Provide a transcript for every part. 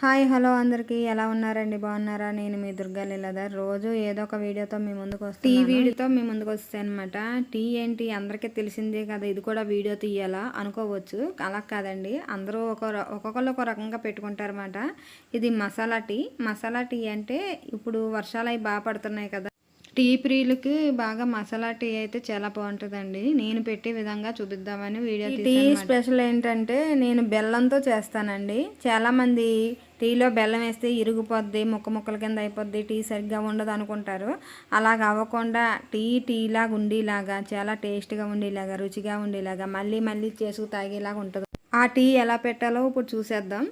Hi hello అందరికీ. ఎలా ఉన్నారండి? బాగున్నారా? నేను మీ దుర్గా లీలాధర్. రోజు ఏదో ఒక వీడియోతో మీ ముందుకు వస్తాను టీ వీడియోతో మీ ముందుకు వస్తాను అనమాట టీ ఏంటి? అందరికీ తెలిసిందే కదా ఇది కూడా వీడియో తీయాలా అనుకోవచ్చు. అలా కాదండి. అందరూ ఒక ఒక్కొక్కరు ఒక రకంగా పెట్టుకుంటారన్నమాట. ఇది మసాలా టీ. మసాలా టీ అంటే ఇప్పుడు వర్షాలు అవి బాగా పడుతున్నాయి కదా. టీ ప్రియులకి బాగా మసాలా టీ అయితే చాలా బాగుంటుందండి. నేను పెట్టే విధంగా చూపిద్దామని వీడియో టీ స్పెషల్ ఏంటంటే నేను బెల్లంతో చేస్తానండి. చాలా మంది టీలో బెల్లం వేస్తే ఇరిగిపోద్ది ముక్క ముక్కల కింద అయిపోద్ది టీ సరిగ్గా ఉండదు అనుకుంటారు. అలాగ అవ్వకుండా టీ టీలాగా ఉండేలాగా చాలా టేస్ట్గా ఉండేలాగా రుచిగా ఉండేలాగా మళ్ళీ మళ్ళీ చేసుకు తాగేలాగా ఉంటుంది. ఆ టీ ఎలా పెట్టాలో ఇప్పుడు చూసేద్దాం.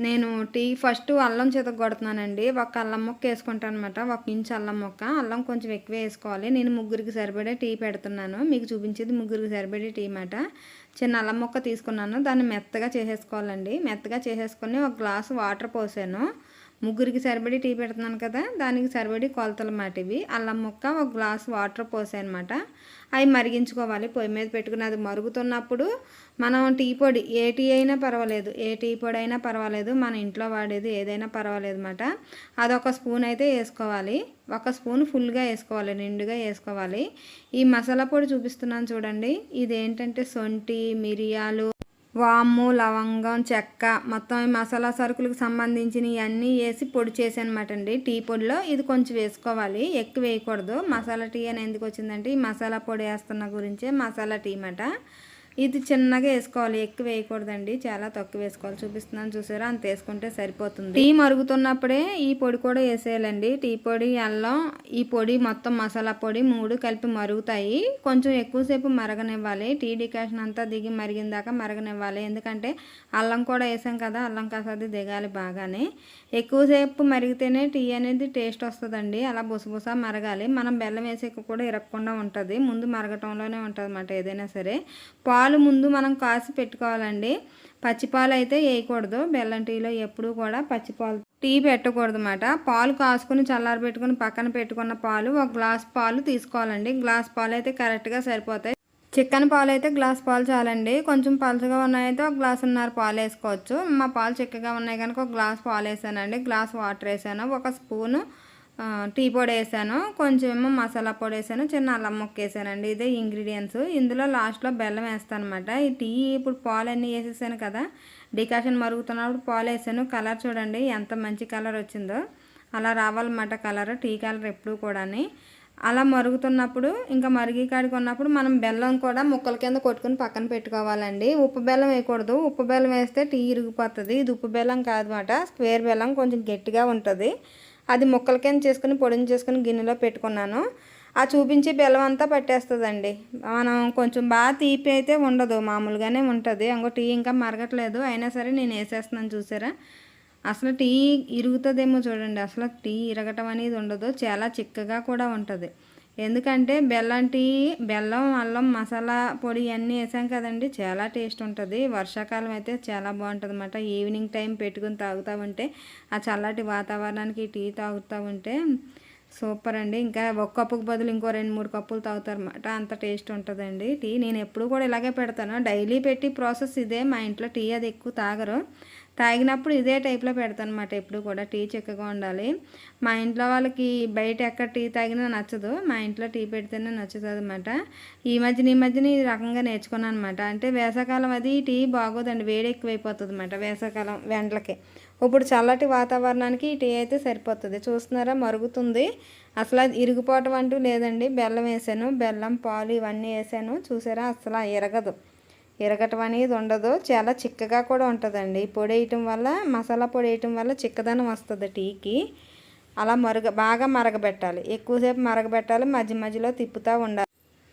నేను టీ ఫస్ట్ అల్లం చేత కొడుతున్నానండి. ఒక అల్లం మొక్క వేసుకుంటాను అనమాట ఒక ఇంచు అల్లం మొక్క. అల్లం కొంచెం ఎక్కువ వేసుకోవాలి. నేను ముగ్గురికి సరిపడే టీ పెడుతున్నాను. మీకు చూపించేది ముగ్గురికి సరిపడే టీ మాట చిన్న అల్లం మొక్క తీసుకున్నాను. దాన్ని మెత్తగా చేసేసుకోవాలండి. మెత్తగా చేసేసుకొని ఒక గ్లాసు వాటర్ పోసాను. ముగ్గురికి సరిపడి టీ పెడుతున్నాను కదా దానికి సరిపడి కొలతలు మాట ఇవి. అల్లం ముక్క ఒక గ్లాస్ వాటర్ పోసానమాట అవి మరిగించుకోవాలి. పొయ్యి మీద పెట్టుకుని అది మరుగుతున్నప్పుడు మనం టీ పొడి ఏ టీ అయినా పర్వాలేదు. ఏ టీ పొడి అయినా పర్వాలేదు. మన ఇంట్లో వాడేది ఏదైనా పర్వాలేదు అనమాట అదొక స్పూన్ అయితే వేసుకోవాలి. ఒక స్పూన్ ఫుల్గా వేసుకోవాలి. నిండుగా వేసుకోవాలి. ఈ మసాలా పొడి చూపిస్తున్నాను చూడండి. ఇది ఏంటంటే సొంటి మిరియాలు వాము లవంగం చెక్క మొత్తం ఈ మసాలా సరుకులకు సంబంధించినవి అన్నీ వేసి పొడి చేసానమాట అండి. టీ పొడిలో ఇది కొంచెం వేసుకోవాలి. ఎక్కువ వేయకూడదు. మసాలా టీ అని ఎందుకు వచ్చిందంటే ఈ మసాలా పొడి వేస్తున్న గురించే మసాలా టీ మాట ఇది చిన్నగా వేసుకోవాలి ఎక్కువ వేయకూడదండి చాలా తక్కువ వేసుకోవాలి. చూపిస్తున్నాను చూసారా? అంత వేసుకుంటే సరిపోతుంది. టీ మరుగుతున్నప్పుడే ఈ పొడి కూడా వేసేయాలండి. టీ పొడి అల్లం ఈ పొడి మొత్తం మసాలా పొడి మూడు కలిపి మరుగుతాయి. కొంచెం ఎక్కువసేపు మరగనివ్వాలి. టీ డికాషన్ అంతా దిగి మరిగిన దాకా మరగనివ్వాలి. ఎందుకంటే అల్లం కూడా వేసాం కదా అల్లం కాసది దిగాలి బాగానే. ఎక్కువసేపు మరిగితేనే టీ అనేది టేస్ట్ వస్తుందండి. అలా బుసబుస మరగాలి. మనం బెల్లం వేసాక కూడా ఇరగకుండా ఉంటుంది. ముందు మరగటంలోనే ఉంటుంది అన్నమాట ఏదైనా సరే. పాలు పాలు ముందు మనం కాసి పెట్టుకోవాలండి. పచ్చిపాలు అయితే వేయకూడదు. బెల్లం టీలో ఎప్పుడూ కూడా పచ్చిపాలు టీ పెట్టకూడదు అన్నమాట. పాలు కాసుకుని చల్లారి పెట్టుకుని పక్కన పెట్టుకున్న పాలు ఒక గ్లాస్ పాలు తీసుకోవాలండి. గ్లాస్ పాలు అయితే కరెక్ట్గా సరిపోతాయి. చికెన్ పాలు అయితే గ్లాస్ పాలు చాలండి. కొంచెం పలుచగా ఉన్నాయైతే ఒక గ్లాసున్నర పాలు వేసుకోవచ్చు. మా పాలు చిక్కగా ఉన్నాయి కనుక ఒక గ్లాస్ పాలు వేసానండి. గ్లాస్ వాటర్ వేసాను. ఒక స్పూను టీ పొడి వేసాను కొంచెమేమో మసాలా పొడి వేసాను చిన్న అల్లం ముక్క వేసానండి ఇదే ఇంగ్రీడియంట్స్ ఇందులో లాస్ట్లో బెల్లం వేస్తాను అనమాట ఈ టీ ఇప్పుడు పాలు అన్నీ వేసేసాను కదా డికాషన్ మరుగుతున్నప్పుడు పాలు వేసాను. కలర్ చూడండి ఎంత మంచి కలర్ వచ్చిందో. అలా రావాలన్నమాట కలర్ టీ కలర్ ఎప్పుడు కూడాని. అలా మరుగుతున్నప్పుడు ఇంకా మరిగి కాడికి ఉన్నప్పుడు మనం బెల్లం కూడా ముక్కల కింద కొట్టుకుని పక్కన పెట్టుకోవాలండి. ఉప్పు బెల్లం వేయకూడదు. ఉప్పు బెల్లం వేస్తే టీ ఇరిగిపోతుంది. ఇది ఉప్పు బెల్లం కాదన్నమాట. స్క్వేర్ బెల్లం కొంచెం గట్టిగా ఉంటుంది. అది ముక్కల కింద చేసుకుని పొడిని చేసుకుని గిన్నెలో పెట్టుకున్నాను. ఆ చూపించే బెల్లం అంతా పట్టేస్తుందండి. మనం కొంచెం బాగా తీపి అయితే ఉండదు మామూలుగానే ఉంటుంది. ఇంకో టీ ఇంకా మరగట్లేదు. అయినా సరే నేను వేసేస్తున్నాను చూసారా? అసలు టీ ఇరుగుతుందేమో చూడండి. అసలు టీ ఇరగటం అనేది ఉండదు. చాలా చిక్కగా కూడా ఉంటుంది. ఎందుకంటే బెల్లం టీ బెల్లం అల్లం మసాలా పొడి అన్నీ వేసాం కదండి. చాలా టేస్ట్ ఉంటుంది. వర్షాకాలం అయితే చాలా బాగుంటుంది అనమాట ఈవినింగ్ టైం పెట్టుకుని తాగుతూ ఉంటే ఆ చల్లటి వాతావరణానికి టీ తాగుతూ ఉంటే సూపర్ అండి. ఇంకా ఒక కప్పుకు బదులు ఇంకో రెండు మూడు కప్పులు తాగుతారన్నమాట అంత టేస్ట్ ఉంటుందండి. టీ నేను ఎప్పుడు కూడా ఇలాగే పెడతాను. డైలీ పెట్టి ప్రాసెస్ ఇదే. మా ఇంట్లో టీ అది ఎక్కువ తాగరు. తాగినప్పుడు ఇదే టైప్లో పెడతాను అనమాట ఎప్పుడు కూడా. టీ చిక్కగా ఉండాలి. మా ఇంట్లో వాళ్ళకి బయట ఎక్కడ టీ తాగినా నచ్చదు. మా ఇంట్లో టీ పెడితేనే నచ్చుతుంది అనమాట ఈ మధ్యన ఈ మధ్యన ఈ రకంగా నేర్చుకున్నాను అనమాట అంటే వేసవకాలం అది టీ బాగోదండి. వేడి ఎక్కువైపోతుంది అనమాట వేసవకాలం వెంటలకి ఇప్పుడు చల్లటి వాతావరణానికి ఈ టీ అయితే సరిపోతుంది. చూస్తున్నారా? మరుగుతుంది. అసలు అది ఇరిగిపోవటం అంటూ లేదండి. బెల్లం వేసాను. బెల్లం పాలు ఇవన్నీ వేసాను. చూసారా? అసలు ఇరగదు. ఇరగటం అనేది ఉండదు. చాలా చిక్కగా కూడా ఉంటుందండి. పొడి వేయటం వల్ల మసాలా పొడి వేయటం వల్ల చిక్కదనం వస్తుంది టీకి. అలా మరగ బాగా మరగబెట్టాలి. ఎక్కువసేపు మరగబెట్టాలి. మధ్య మధ్యలో తిప్పుతూ ఉండాలి.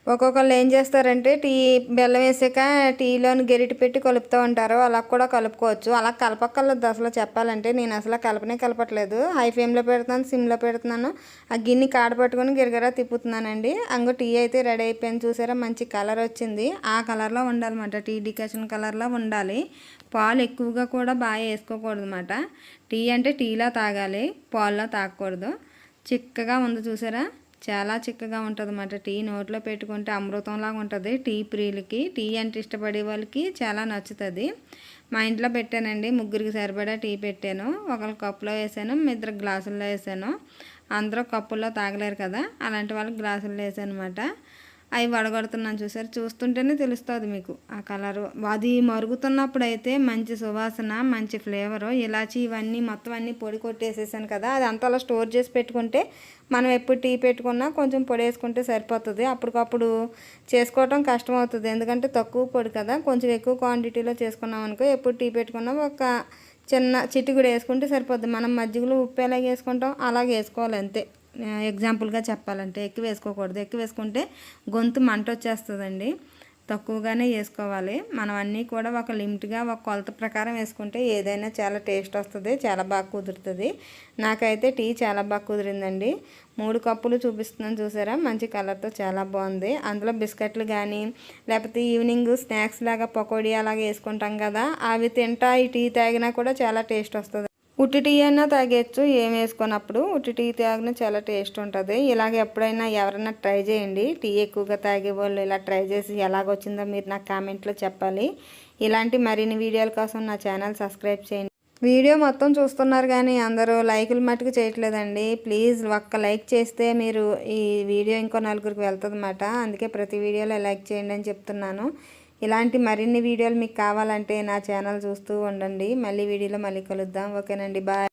ఒక్కొక్కళ్ళు ఏం చేస్తారంటే టీ బెల్లం వేసాక టీలోని గెరిటి పెట్టి కలుపుతూ ఉంటారు. అలా కూడా కలుపుకోవచ్చు. అలా కలపక్కర్లేదు అసలు చెప్పాలంటే నేను అసలు కలపనే కలపట్లేదు. హై ఫ్లేమ్లో పెడుతున్నాను సిమ్లో పెడుతున్నాను. ఆ గిన్నె కాడ పట్టుకొని గిరగరా తిప్పుతున్నానండి. అంగో టీ అయితే రెడీ అయిపోయింది చూసారా? మంచి కలర్ వచ్చింది. ఆ కలర్లో ఉండాలన్నమాట. టీ డికాషన్ కలర్లో ఉండాలి. పాలు ఎక్కువగా కూడా బాగా వేసుకోకూడదు అనమాట టీ అంటే టీలో తాగాలి పాల్లో తాగకూడదు. చిక్కగా ఉంది చూసారా? చాలా చిక్కగా ఉంటుంది అన్నమాట టీ నోట్లో పెట్టుకుంటే అమృతంలాగా ఉంటుంది. టీ ప్రియులకి టీ అంటే ఇష్టపడే వాళ్ళకి చాలా నచ్చుతుంది. మా ఇంట్లో పెట్టానండి. ముగ్గురికి సరిపడా టీ పెట్టాను. ఒకరు కప్పులో వేసాను ఇద్దరు గ్లాసుల్లో వేసాను. అందరూ కప్పుల్లో తాగలేరు కదా. అలాంటి వాళ్ళకి గ్లాసుల్లో వేసాను అనమాట అవి వడగొడుతున్నాను చూసారు. చూస్తుంటేనే తెలుస్తుంది మీకు. ఆ కలరు. అది మరుగుతున్నప్పుడు అయితే మంచి సువాసన మంచి ఫ్లేవరు ఇలాచి ఇవన్నీ మొత్తం అన్నీ పొడి కొట్టేసేసాను కదా అది అంతలా అలా స్టోర్ చేసి పెట్టుకుంటే మనం ఎప్పుడు టీ పెట్టుకున్నా కొంచెం పొడి వేసుకుంటే సరిపోతుంది. అప్పటికప్పుడు చేసుకోవటం కష్టం అవుతుంది ఎందుకంటే తక్కువ పొడి కదా. కొంచెం ఎక్కువ క్వాంటిటీలో చేసుకున్నాం అనుకో ఎప్పుడు టీ పెట్టుకున్నా ఒక చిన్న చిటికుడు వేసుకుంటే సరిపోద్ది. మనం మజ్జిగలో ఉప్పు ఎలాగ వేసుకుంటాం? అలాగే వేసుకోవాలి అంతే. ఎగ్జాంపుల్గా చెప్పాలంటే ఎక్కువ వేసుకోకూడదు. ఎక్కువ వేసుకుంటే గొంతు మంట వచ్చేస్తుందండి. తక్కువగానే వేసుకోవాలి. మనం అన్నీ కూడా ఒక లిమిట్గా ఒక కొలత ప్రకారం వేసుకుంటే ఏదైనా చాలా టేస్ట్ వస్తుంది చాలా బాగా కుదురుతుంది. నాకైతే టీ చాలా బాగా కుదిరిందండి. మూడు కప్పులు చూపిస్తున్నాను చూసారా? మంచి కలర్తో చాలా బాగుంది. అందులో బిస్కెట్లు కానీ లేకపోతే ఈవినింగ్ స్నాక్స్ లాగా పకోడీ అలాగే వేసుకుంటాం కదా అవి తింటా ఈ టీ తాగినా కూడా చాలా టేస్ట్ వస్తుంది. ఉట్టి టీ అయినా తాగేయచ్చు ఏం వేసుకున్నప్పుడు ఉట్టి టీ తాగిన చాలా టేస్ట్ ఉంటుంది. ఇలాగ ఎప్పుడైనా ఎవరైనా ట్రై చేయండి. టీ ఎక్కువగా తాగే వాళ్ళు ఇలా ట్రై చేసి ఎలాగొచ్చిందో మీరు నాకు కామెంట్లో చెప్పాలి. ఇలాంటి మరిన్ని వీడియోల కోసం నా ఛానల్ సబ్స్క్రైబ్ చేయండి. వీడియో మొత్తం చూస్తున్నారు కానీ అందరూ లైకులు మట్టుకు చేయట్లేదండి. ప్లీజ్ ఒక్క లైక్ చేస్తే మీరు ఈ వీడియో ఇంకో నలుగురికి వెళ్తుంది అందుకే ప్రతి వీడియోలో లైక్ చేయండి అని చెప్తున్నాను. ఇలాంటి మరిన్ని వీడియోలు మీకు కావాలంటే నా ఛానల్ చూస్తూ ఉండండి. మళ్ళీ వీడియోలో మళ్ళీ కలుద్దాం. ఓకేనండి. బాయ్.